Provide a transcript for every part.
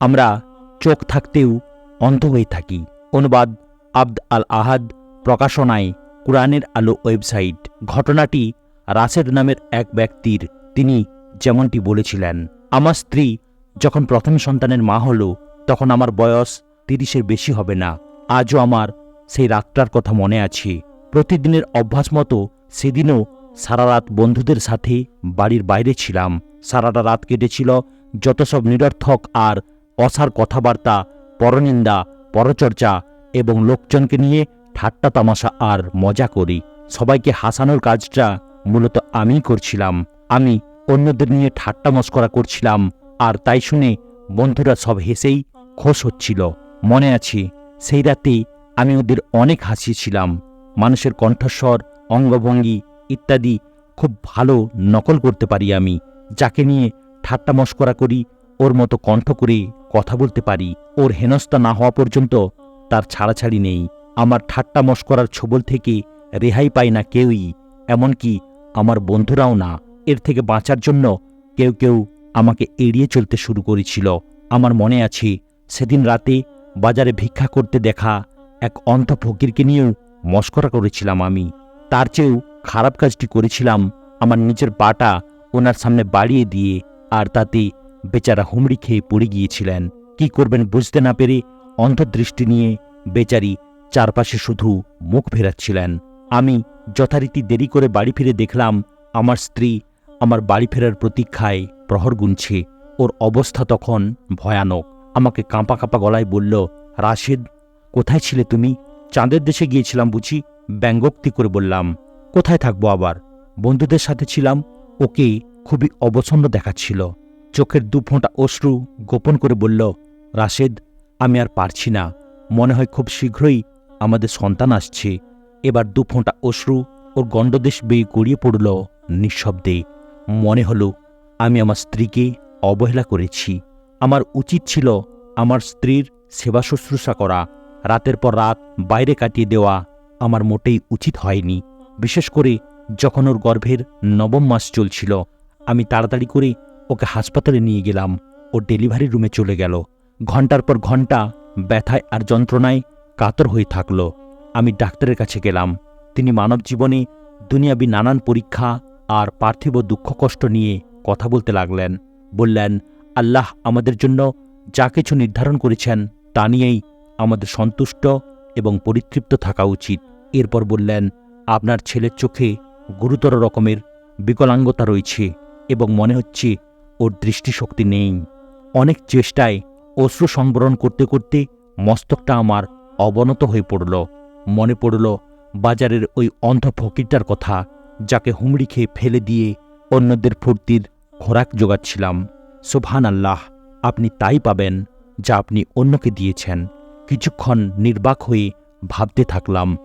আমরা চোখ থাকতেও অন্ধ হয়ে থাকি। অনুবাদ আব্দ আল আহাদ, প্রকাশনায় কোরআনের আলো ওয়েবসাইট। ঘটনাটি রাশেদ নামের এক ব্যক্তির, তিনি যেমনটি বলেছিলেন, আমার স্ত্রী যখন প্রথম সন্তানের মা হল, তখন আমার বয়স তিরিশের বেশি হবে না। আজও আমার সেই রাতটার কথা মনে আছে। প্রতিদিনের অভ্যাস মতো সেদিনও সারা রাত বন্ধুদের সাথে বাড়ির বাইরে ছিলাম। সারাটা রাত কেটেছিল, যত সব নিরর্থক আর অসার কথাবার্তা, পরনিন্দা, পরচর্চা এবং লোকজনকে নিয়ে ঠাট্টা তামাশা আর মজা করি। সবাইকে হাসানোর কাজটা মূলত আমিই করছিলাম। আমি অন্যদের নিয়ে ঠাট্টা মস্করা করছিলাম আর তাই শুনে বন্ধুরা সব হেসেই খোশ হচ্ছিল। মনে আছে, সেই রাতে আমি ওদের অনেক হাসিয়েছিলাম মানুষের কণ্ঠস্বর, অঙ্গভঙ্গি ইত্যাদি খুব ভালো নকল করতে পারি আমি, যাকে নিয়ে ঠাট্টা মস্করা করি ওর মতো কণ্ঠ করে কথা বলতে পারি। ওর হেনস্থা না হওয়া পর্যন্ত তার ছাড়াছাড়ি নেই। আমার ঠাট্টা মস্করার ছবল থেকে রেহাই পায় না কেউই। এমনকি আমার বন্ধুরাও না। এর থেকে বাঁচার জন্য কেউ কেউ আমাকে এড়িয়ে চলতে শুরু করেছিল। আমার মনে আছে, সেদিন রাতে বাজারে ভিক্ষা করতে দেখা এক অন্ধ ফকিরকে নিয়েও মস্করা করেছিলাম আমি। তার চেয়েও খারাপ কাজটি করেছিলাম। আমার নিজের পাটা ওনার সামনে বাড়িয়ে দিয়ে আর তাতে বেচারা হুমড়ি খেয়ে পড়ে গিয়েছিলেন। কি করবেন বুঝতে না পেরে অন্ধদৃষ্টি নিয়ে বেচারি চারপাশে শুধু মুখ ফেরাচ্ছিলেন। আমি যথারীতি দেরি করে বাড়ি ফিরে দেখলাম আমার স্ত্রী আমার বাড়ি ফেরার প্রতীক্ষায় প্রহর গুনছে। ওর অবস্থা তখন ভয়ানক। আমাকে কাঁপা কাঁপা গলায় বলল, রাশেদ, কোথায় ছিলে তুমি? চাঁদের দেশে গিয়েছিলাম বুঝি? ব্যঙ্গোক্তি করে বললাম, কোথায় থাকব আবার? বন্ধুদের সাথে ছিলাম, ওকে খুবই অবসন্ন দেখাচ্ছিল। চোখের দু ফোঁটা অশ্রু গোপন করে বলল, রাশেদ, আমি আর পারছি না। মনে হয় খুব শীঘ্রই আমাদের সন্তান আসছে। এবার দু ফোঁটা অশ্রু ওর গণ্ডদেশ বেয়ে গড়িয়ে পড়ল নিঃশব্দে। মনে হলো, আমি আমার স্ত্রীকে অবহেলা করেছি। আমার উচিত ছিল আমার স্ত্রীর সেবা শুশ্রূষা করা। রাতের পর রাত বাইরে কাটিয়ে দেওয়া আমার মোটেই উচিত হয়নি। বিশেষ করে যখন ওর গর্ভের নবম মাস চলছিল, আমি তাড়াতাড়ি করে ওকে হাসপাতালে নিয়ে গেলাম। ও ডেলিভারি রুমে চলে গেল। ঘণ্টার পর ঘণ্টা ব্যথায় আর যন্ত্রণায় কাতর হয়ে থাকল। আমি ডাক্তারের কাছে গেলাম। তিনি মানব জীবনে দুনিয়াবি নানান পরীক্ষা আর পার্থিব দুঃখ কষ্ট নিয়ে কথা বলতে লাগলেন। বললেন, আল্লাহ আমাদের জন্য যা কিছু নির্ধারণ করেছেন তা নিয়েই আমাদের সন্তুষ্ট এবং পরিতৃপ্ত থাকা উচিত। এরপর বললেন, আপনার ছেলের চোখে গুরুতর রকমের বিকলাঙ্গতা রয়েছে এবং মনে হচ্ছে ওর দৃষ্টিশক্তি নেই। অনেক চেষ্টায় অশ্রু সংবরণ করতে করতে মস্তকটা আমার অবনত হয়ে পড়ল। মনে পড়ল বাজারের ওই অন্ধ ফকিরটার কথা, যাকে হুমড়ি খেয়ে ফেলে দিয়ে অন্যদের ফুর্তির খোরাক জোগাচ্ছিলাম সোভান আল্লাহ আপনি তাই পাবেন যা আপনি অন্যকে দিয়েছেন। কিছুক্ষণ নির্বাক হয়ে ভাবতে থাকলাম।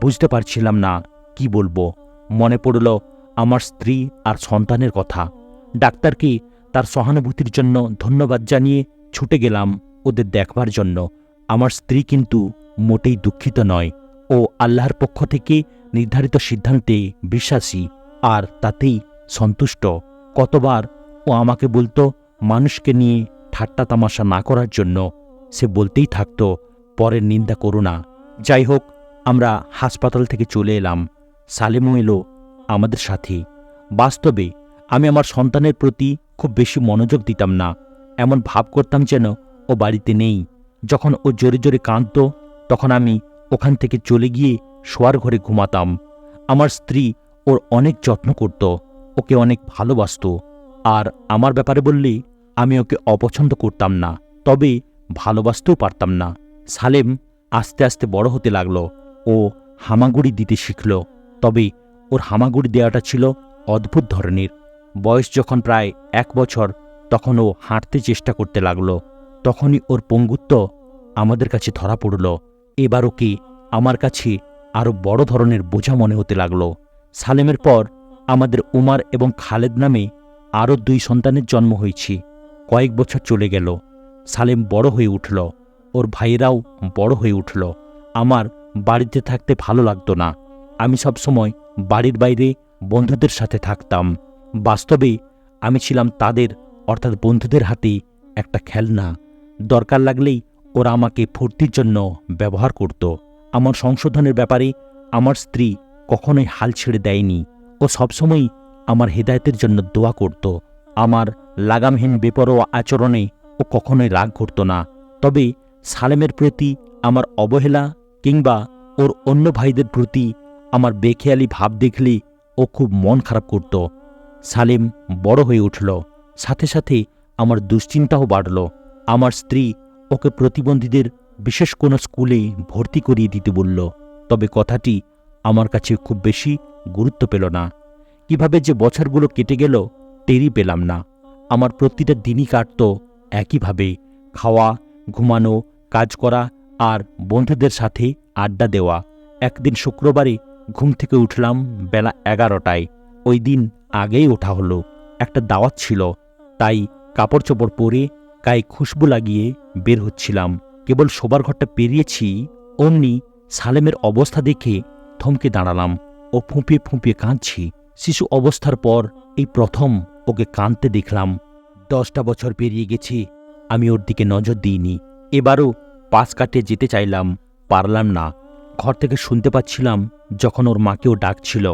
বুঝতে পারছিলাম না কি বলব। মনে পড়ল আমার স্ত্রী আর সন্তানের কথা। ডাক্তারকে তার সহানুভূতির জন্য ধন্যবাদ জানিয়ে ছুটে গেলাম ওদের দেখবার জন্য। আমার স্ত্রী কিন্তু মোটেই দুঃখিত নয় ও আল্লাহর পক্ষ থেকে নির্ধারিত সিদ্ধান্তে বিশ্বাসী আর তাতেই সন্তুষ্ট। কতবার ও আমাকে বলতো, মানুষকে নিয়ে ঠাট্টা তামাশা না করার জন্য সে বলতেই থাকতো, পরের নিন্দা করো না। যাই হোক, আমরা হাসপাতাল থেকে চলে এলাম। সালেমও এলো আমাদের সাথে। বাস্তবে আমি আমার সন্তানের প্রতি খুব বেশি মনোযোগ দিতাম না। এমন ভাব করতাম যেন ও বাড়িতে নেই। যখন ও জোরে জোরে কাঁদত, তখন আমি ওখান থেকে চলে গিয়ে শোয়ার ঘরে ঘুমাতাম। আমার স্ত্রী ওর অনেক যত্ন করত, ওকে অনেক ভালোবাসত। আর আমার ব্যাপারে বললে আমি ওকে অপছন্দ করতাম না, তবে ভালোবাসতেও পারতাম না। সালেম আস্তে আস্তে বড় হতে লাগল। ও হামাগুড়ি দিতে শিখল, তবে ওর হামাগুড়ি দেওয়াটা ছিল অদ্ভুত ধরনের। বয়স যখন প্রায় এক বছর, তখন ও হাঁটতে চেষ্টা করতে লাগল। তখনই ওর পঙ্গুত্ব আমাদের কাছে ধরা পড়ল। এবারও কি আমার কাছে আরও বড় ধরনের বোঝা মনে হতে লাগল। সালেমের পর আমাদের উমার এবং খালেদ নামে আরও দুই সন্তানের জন্ম হয়েছি। কয়েক বছর চলে গেল। সালেম বড় হয়ে উঠল। ওর ভাইয়েরাও বড় হয়ে উঠল। আমার বাড়িতে থাকতে ভালো লাগতো না। আমি সবসময় বাড়ির বাইরে বন্ধুদের সাথে থাকতাম। বাস্তবে আমি ছিলাম তাদের, অর্থাৎ বন্ধুদের হাতে একটা খেলনা। দরকার লাগলেই ওরা আমাকে ফুর্তির জন্য ব্যবহার করত। আমার সংশোধনের ব্যাপারে আমার স্ত্রী কখনোই হাল ছেড়ে দেয়নি। ও সবসময়ই আমার হেদায়েতের জন্য দোয়া করত। আমার লাগামহীন বেপরোয়া আচরণে ও কখনোই রাগ করত না। তবে সালেমের প্রতি আমার অবহেলা কিংবা ওর অন্য ভাইদের প্রতি আমার বেখেয়ালি ভাব দেখলে ও খুব মন খারাপ করত। সালেম বড় হয়ে উঠল। সাথে সাথে আমার দুশ্চিন্তাও বাড়ল। আমার স্ত্রী ওকে প্রতিবন্ধীদের বিশেষ কোনো স্কুলে ভর্তি করিয়ে দিতে বলল। তবে কথাটি আমার কাছে খুব বেশি গুরুত্ব পেল না। কীভাবে যে বছরগুলো কেটে গেল, টেরই পেলাম না। আমার প্রতিটা দিনই কাটত একইভাবে। খাওয়া, ঘুমানো, কাজ করা আর বন্ধুদের সাথে আড্ডা দেওয়া। একদিন শুক্রবারে ঘুম থেকে উঠলাম বেলা এগারোটায়। ওই দিন আগেই ওঠা হলো। একটা দাওয়াত ছিল, তাই কাপড় চোপড় পরে গায়ে খুশবু লাগিয়ে বের হচ্ছিলাম। কেবল শোবার ঘরটা পেরিয়েছি, অমনি সালেমের অবস্থা দেখে থমকে দাঁড়ালাম ও ফুঁপিয়ে ফুঁপিয়ে কাঁদছি। শিশু অবস্থার পর এই প্রথম ওকে কাঁদতে দেখলাম। দশটা বছর পেরিয়ে গেছি, আমি ওর দিকে নজর দিইনি। এবারও পাশ কাটিয়ে যেতে চাইলাম, পারলাম না। ঘর থেকে শুনতে পাচ্ছিলাম যখন ওর মাকেও ডাকছিল।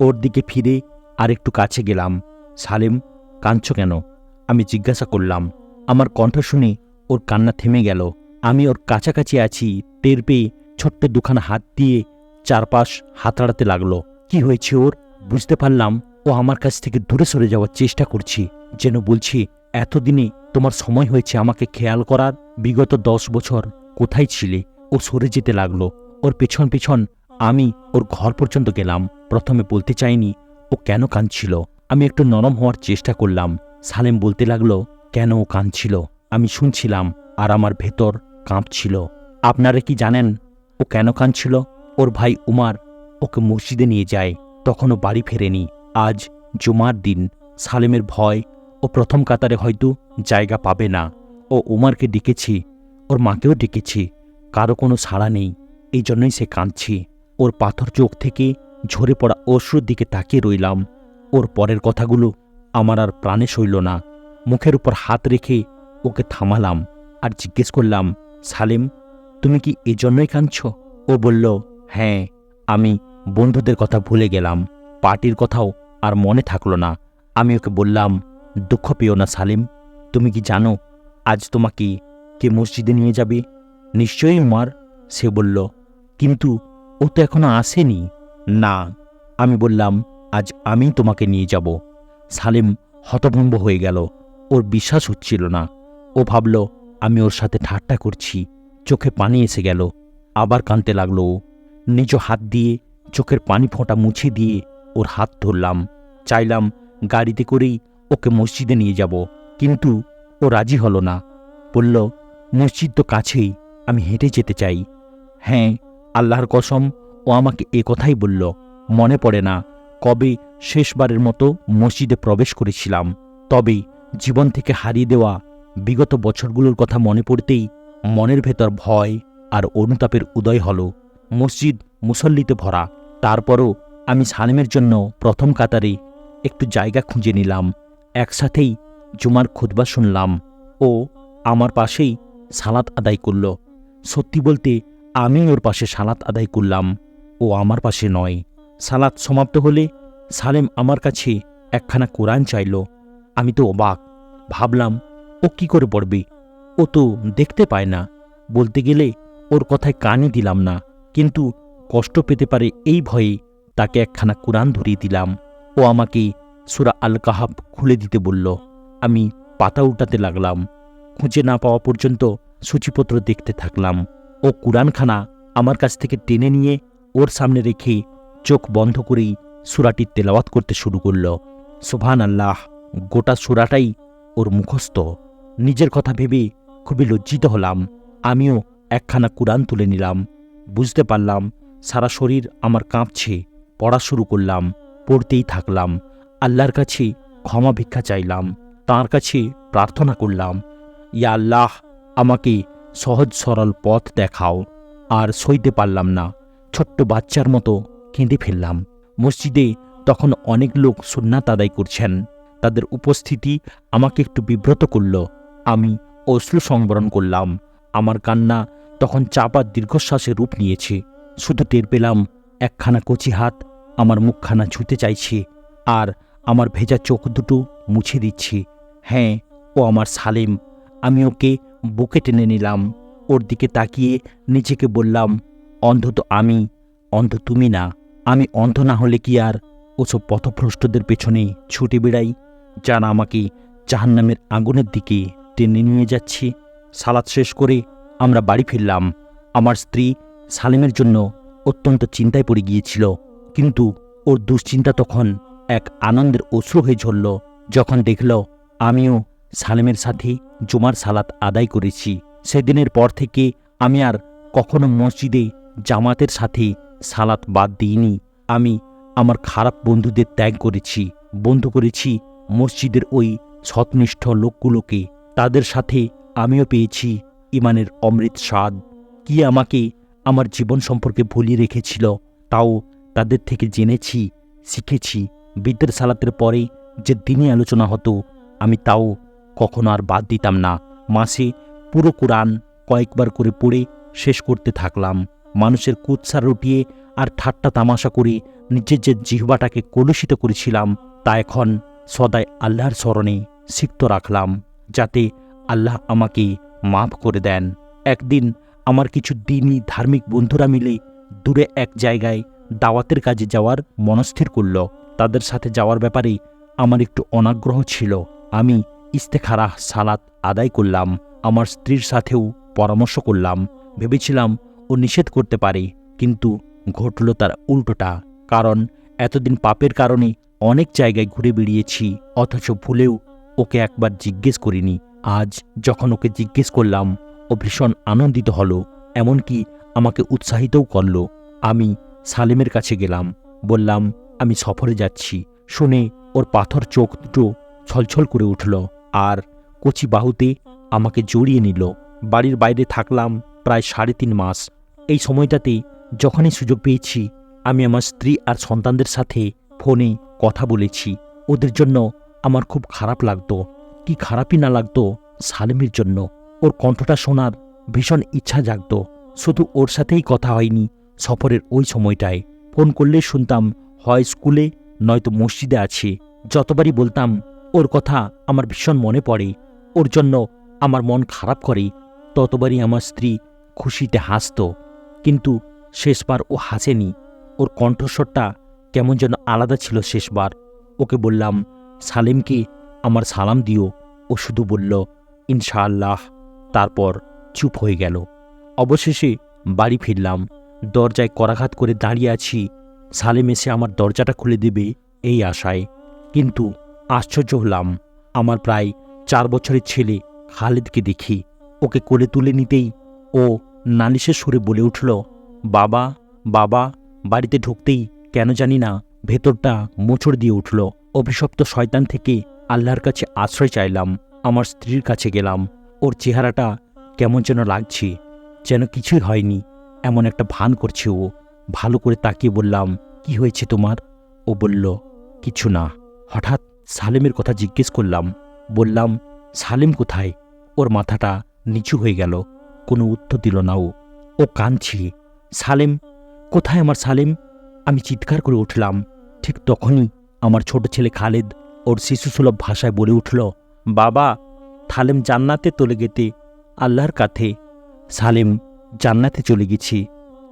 ওর দিকে ফিরে আর একটু কাছে গেলাম। সালেম, কাঁদছ কেন? আমি জিজ্ঞাসা করলাম। আমার কণ্ঠ শুনে ওর কান্না থেমে গেল। আমি ওর কাছাকাছি আছি, টের পেয়ে ছোট্ট দুখানা হাত দিয়ে চারপাশ হাতড়াতে লাগল। কি হয়েছে ওর? বুঝতে পারলাম ও আমার কাছ থেকে দূরে সরে যাওয়ার চেষ্টা করছি। যেন বলছি, এতদিনে তোমার সময় হয়েছে আমাকে খেয়াল করার? বিগত দশ বছর কোথায় ছিলে? ও সরে যেতে লাগল। ওর পেছন পেছন আমি ওর ঘর পর্যন্ত গেলাম। প্রথমে বলতে চাইনি ও কেন কাঁদছিল? আমি একটু নরম হওয়ার চেষ্টা করলাম। সালেম বলতে লাগল, কেন ও কাঁদছিল? আমি শুনছিলাম, আর আমার ভেতর কাঁপছিল। আপনারা কি জানেন ও কেন কাঁদছিল? ওর ভাই উমার ওকে মসজিদে নিয়ে যায়, তখনও বাড়ি ফেরেনি। আজ জুমার দিন। সালেমের ভয় ও প্রথম কাতারে হয়তো জায়গা পাবে না। ও উমারকে ডেকেছি, ওর মাকেও ডেকেছি, কারও কোনো সাড়া নেই, এই জন্যই সে কাঁদছি। ওর পাথর চোখ থেকে ঝরে পড়া অশ্রুর দিকে তাকিয়ে রইলাম। ওর পরের কথাগুলো আমার আর প্রাণে সইল না। মুখের উপর হাত রেখে ওকে থামালাম আর জিজ্ঞেস করলাম, সালেম, তুমি কি এজন্যই কাঁদছ? ও বলল হ্যাঁ আমি বন্ধুদের কথা ভুলে গেলাম। পার্টির কথাও আর মনে থাকল না। আমি ওকে বললাম, দুঃখ পেও না সালিম। তুমি কি জানো, আজ তোমাকে কে মসজিদে নিয়ে যাবে? নিশ্চয়ই, উমার, সে বলল, কিন্তু ও তো এখনও আসেনি। না, আমি বললাম, আজ আমি তোমাকে নিয়ে যাব। সালেম হতভম্ব হয়ে গেল। ওর বিশ্বাস হচ্ছিল না। ও ভাবল, আমি ওর সাথে ঠাট্টা করছি। চোখে পানি এসে গেল। আবার লাগল ও। নিজ হাত দিয়ে চোখের পানি ফোঁটা মুছে দিয়ে ওর হাত ধরলাম। চাইলাম গাড়িতে করেই ওকে মসজিদে নিয়ে যাব। কিন্তু ও রাজি হলো না। বলল, মসজিদ তো কাছেই, আমি হেঁটে যেতে চাই। হ্যাঁ আল্লাহর কসম ও আমাকে এ কথাই বলল, মনে পড়ে না, কবে শেষবারের মতো মসজিদে প্রবেশ করেছিলাম। তবে জীবন থেকে হারিয়ে দেওয়া বিগত বছরগুলোর কথা মনে পড়তেই মনের ভেতর ভয় আর অনুতাপের উদয় হল। মসজিদ মুসল্লিতে ভরা। তারপরও আমি সালেমের জন্য প্রথম কাতারে একটু জায়গা খুঁজে নিলাম। একসাথেই জুমার খুতবা শুনলাম ও আমার পাশেই সালাত আদায় করল। সত্যি বলতে আমি ওর পাশে সালাত আদায় করলাম। ও আমার পাশে নয়। সালাত সমাপ্ত হলে সালেম আমার কাছে একখানা কোরআন চাইল। আমি তো অবাক। ভাবলাম, ও কি করে পড়বে? ও তো দেখতে পায় না। বলতে গেলে ওর কথায় কানই দিলাম না। কিন্তু কষ্ট পেতে পারে এই ভয়ে তাকে একখানা কোরআন ধরিয়ে দিলাম। ও আমাকে সুরা আল কাহাব খুলে দিতে বলল। আমি পাতা উল্টাতে লাগলাম। খুঁজে না পাওয়া পর্যন্ত সূচিপত্র দেখতে থাকলাম। ও কোরআনখানা আমার কাছ থেকে টেনে নিয়ে ওর সামনে রেখে চোখ বন্ধ করেই সুরাটি তেলাওয়াত করতে শুরু করল। সোভান আল্লাহ গোটা সুরাটাই ওর মুখস্থ। নিজের কথা ভেবে খুবই লজ্জিত হলাম। আমিও একখানা কুরআন তুলে নিলাম। বুঝতে পারলাম সারা শরীর আমার কাঁপছে। পড়া শুরু করলাম, পড়তেই থাকলাম। আল্লাহর কাছে ক্ষমা ভিক্ষা চাইলাম, তার কাছে প্রার্থনা করলাম, ইয়া আল্লাহ, আমাকে সহজ সরল পথ দেখাও, আর সইতে পারলাম না। ছোট্ট বাচ্চার মতো কেঁদে ফেললাম। মসজিদে তখন অনেক লোক সুন্নাত আদায় করছেন। তাদের উপস্থিতি আমাকে একটু বিব্রত করল। আমি অশ্রু সংবরণ করলাম। আমার কান্না তখন চাপা দীর্ঘশ্বাসে রূপ নিয়েছে। শুধু টের পেলাম, একখানা কচি হাত আমার মুখখানা ছুঁতে চাইছে আর আমার ভেজা চোখ দুটো মুছে দিচ্ছে। হ্যাঁ ও আমার সালেম। আমি ওকে বুকে টেনে নিলাম। ওর দিকে তাকিয়ে নিজেকে বললাম অন্ধ তো আমি, অন্ধ তুমি না। আমি অন্ধ না হলে কি আর? ওসব পথভ্রষ্টদের পেছনে ছুটে বেড়াই, যারা আমাকে জাহান্নামের আগুনের দিকে টেনে নিয়ে যাচ্ছে। সালাদ শেষ করে আমরা বাড়ি ফিরলাম। আমার স্ত্রী সালেমের জন্য অত্যন্ত চিন্তায় পড়ে গিয়েছিল, কিন্তু ওর দুশ্চিন্তা তখন এক আনন্দের অশ্রু হয়ে ঝরল, যখন দেখল আমিও সালেমের সাথে জুমার সালাত আদায় করেছি। সেদিনের পর থেকে আমি আর কখনো মসজিদে জামাতের সাথে সালাত বাদ দিইনি। আমি আমার খারাপ বন্ধুদের ত্যাগ করেছি, বন্ধু করেছি মসজিদের ওই সৎনিষ্ঠ লোকগুলোকে। তাদের সাথে আমিও পেয়েছি ইমানের অমৃত স্বাদ। কি আমাকে আমার জীবন সম্পর্কে ভুলিয়ে রেখেছিল, তাও তাদের থেকে জেনেছি, শিখেছি। বিদ্যের সালাতের পরে যে দিনই আলোচনা হতো, আমি তাও কখনো আর বাদ দিতাম না। মাসে পুরো কোরআন কয়েকবার করে পড়ে শেষ করতে থাকলাম। মানুষের কুৎসা রুটিয়ে আর ঠাট্টা তামাশা করে নিজের যে জিহ্বাটাকে কলুষিত করেছিলাম, তা এখন সদায় আল্লাহর স্মরণে সিক্ত রাখলাম, যাতে আল্লাহ আমাকে মাফ করে দেন। একদিন আমার কিছু দিনই ধার্মিক বন্ধুরা মিলে দূরে এক জায়গায় দাওয়াতের কাজে যাওয়ার মনস্থির করল। তাদের সাথে যাওয়ার ব্যাপারে আমার একটু অনাগ্রহ ছিল। আমি ইস্তেখারাহ সালাত আদায় করলাম, আমার স্ত্রীর সাথেও পরামর্শ করলাম। ভেবেছিলাম ও নিষেধ করতে পারে, কিন্তু ঘটল তার উল্টোটা, কারণ এতদিন পাপের কারণে অনেক জায়গায় ঘুরে বেড়িয়েছি, অথচ ভুলেও ওকে একবার জিজ্ঞেস করিনি। আজ যখন ওকে জিজ্ঞেস করলাম, ও ভীষণ আনন্দিত হলো, এমনকি আমাকে উৎসাহিতও করল। আমি সালেমের কাছে গেলাম, বললাম, আমি সফরে যাচ্ছি। শুনে ওর পাথর চোখ দুটো ছলছল করে উঠল, আর কচি বাহুতে আমাকে জড়িয়ে নিল। বাড়ির বাইরে থাকলাম প্রায় সাড়ে তিন মাস এই সময়টাতে যখনই সুযোগ পেয়েছি, আমি আমার স্ত্রী আর সন্তানদের সাথে ফোনে কথা বলেছি। ওদের জন্য আমার খুব খারাপ লাগতো। কি খারাপই না লাগতো সালেমের জন্য। ওর কণ্ঠটা শোনার ভীষণ ইচ্ছা জাগত। শুধু ওর সাথেই কথা হয়নি সফরের ওই সময়টায়। ফোন করলে শুনতাম, হয় স্কুলে, নয়তো মসজিদে আছে। যতবারই বলতাম, ওর কথা আমার ভীষণ মনে পড়ে। ওর জন্য আমার মন খারাপ করে। ততবারই আমার স্ত্রী খুশিতে হাসত। কিন্তু শেষবার ও হাসেনি। ওর কণ্ঠস্বরটা কেমন যেন আলাদা ছিল শেষবার। ওকে বললাম, সালেমকে আমার সালাম দিও। ও শুধু বলল, ইনশাআল্লাহ। তারপর চুপ হয়ে গেল। অবশেষে বাড়ি ফিরলাম। দরজায় করাঘাত করে দাঁড়িয়ে আছি। সালেম এসে আমার দরজাটা খুলে দেবে এই আশায়। কিন্তু আশ্চর্য হলাম, আমার প্রায় চার বছরের ছেলে খালেদকে দেখি। ওকে কোলে তুলে নিতেই ও নালিশের সুরে বলে উঠল, বাবা বাবা, বাড়িতে ঢুকতেই কেন জানি না ভেতরটা মোচড় দিয়ে উঠল। অভিশপ্ত শয়তান থেকে আল্লাহর কাছে আশ্রয় চাইলাম, আমার স্ত্রীর কাছে গেলাম। ওর চেহারাটা কেমন যেন লাগছে, যেন কিছুই হয়নি, এমন একটা ভান করছে ও। ভালো করে তাকিয়ে বললাম, কি হয়েছে তোমার? ও বলল, কিছু না। হঠাৎ সালেমের কথা জিজ্ঞেস করলাম, বললাম, সালেম কোথায়? ওর মাথাটা নিচু হয়ে গেল। কোনো উত্তর দিল না ও। ও কাঁদছি। সালেম, কোথায় আমার সালেম? আমি চিৎকার করে উঠলাম। ঠিক তখনই আমার ছোট ছেলে খালেদ ওর শিশুসুলভ ভাষায় বলে উঠল, বাবা থালেম জান্নাতে চলে গেতে আল্লাহর কাছে। সালেম, জান্নাতে চলে গেছি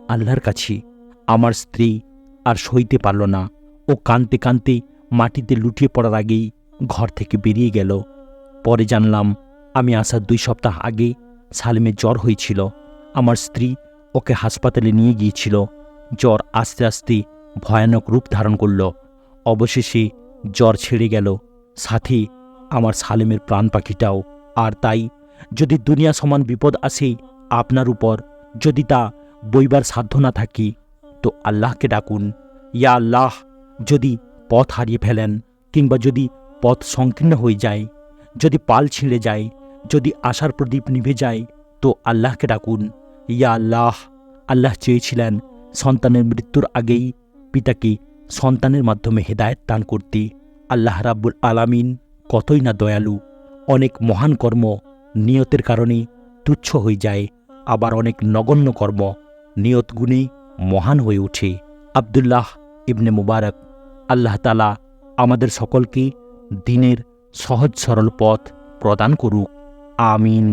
আল্লাহর কাছে। আমার স্ত্রী আর সইতে পারল না। ও কানতে কানতে মাটিতে লুটিয়ে পড়ার আগেই ঘর থেকে বেরিয়ে গেল। পরে জানলাম, আমি আসার দুই সপ্তাহ আগে সালেমের জ্বর হয়েছিল। আমার স্ত্রী ওকে হাসপাতালে নিয়ে গিয়েছিল। জ্বর আস্তে আস্তে ভয়ানক রূপ ধারণ করল। অবশেষে জ্বর ছেড়ে গেল। সাথে আমার সালেমের প্রাণ পাখিটাও। আর তাই যদি দুনিয়া সমান বিপদ আসে আপনার উপর, যদি তা বইবার সাধ্য না থাকি, তো আল্লাহকে ডাকুন। ইয়া আল্লাহ, যদি পথ হারিয়ে ফেলেন কিংবা যদি পথ সংকীর্ণ হয়ে যায়, যদি পাল ছিঁড়ে যায় যদি আশার প্রদীপ নিভে যায়, তো আল্লাহকে ডাকুন। ইয়া আল্লাহ আল্লাহ চেয়েছিলেন সন্তানের মৃত্যুর আগেই পিতাকে সন্তানের মাধ্যমে হেদায়েত দান করতে। আল্লাহ রাব্বুল আলামিন কতই না দয়ালু। অনেক মহান কর্ম নিয়তের কারণে তুচ্ছ হয়ে যায়, আবার অনেক নগণ্য কর্ম নিয়ত গুণে মহান হয়ে ওঠে। আবদুল্লাহ ইবনে মুবারক, আল্লাহ তালা আমাদের সকলকে দিনের সহজ সরল পথ প্রদান করুক। আমিন।